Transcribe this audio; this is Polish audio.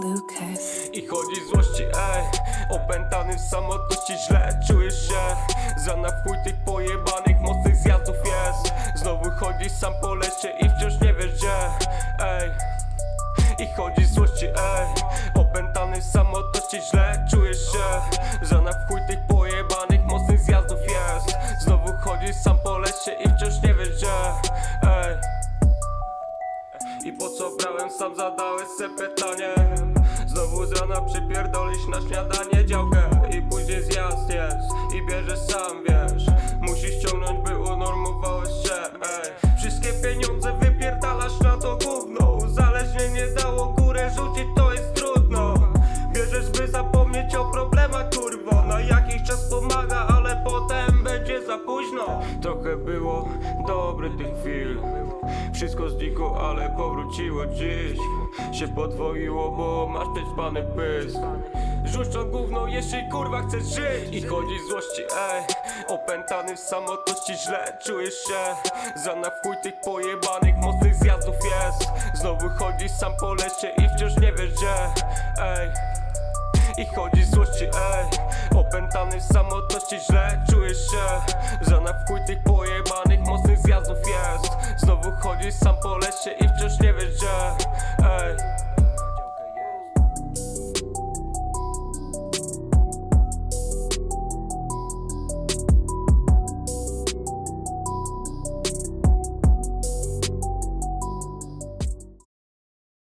Lucas. I chodzi złości, ej. Opętany w samotności źle czujesz się. Za na chuj tych pojebanych mocnych zjazdów jest. Znowu chodzisz sam po lesie i wciąż nie wiesz gdzie. Ej. I chodzi złości, ej. Opętany w samotności źle czujesz się. Za na chuj tych pojebanych sam zadałeś se pytanie. Znowu z rana przypierdolisz na śniadanie działkę. I później zjazd jest i bierzesz sam wiesz. Musisz ciągnąć by unormowałeś się ej. Wszystkie pieniądze wypierdalasz na to gówno. Uzależnienie dało górę rzucić to jest trudno. Bierzesz by zapomnieć o problemach kurwo. Na jakiś czas pomaga Trochę było dobre tych chwil. Wszystko znikło, ale powróciło dziś. Się podwoiło, bo masz przespany pysk. Rzuć to gówno, jeśli kurwa chcesz żyć. I chodzi złości, ej. Opętany w samotności źle czujesz się. Za na chuj tych pojebanych mocnych zjazdów jest. Znowu chodzisz sam po lesie i wciąż nie wiesz gdzie Ej. I chodzi złości, ej. Opętany w samotności źle czujesz się. Za na chodzisz sam po lesie i wciąż nie wiesz gdzie. Ej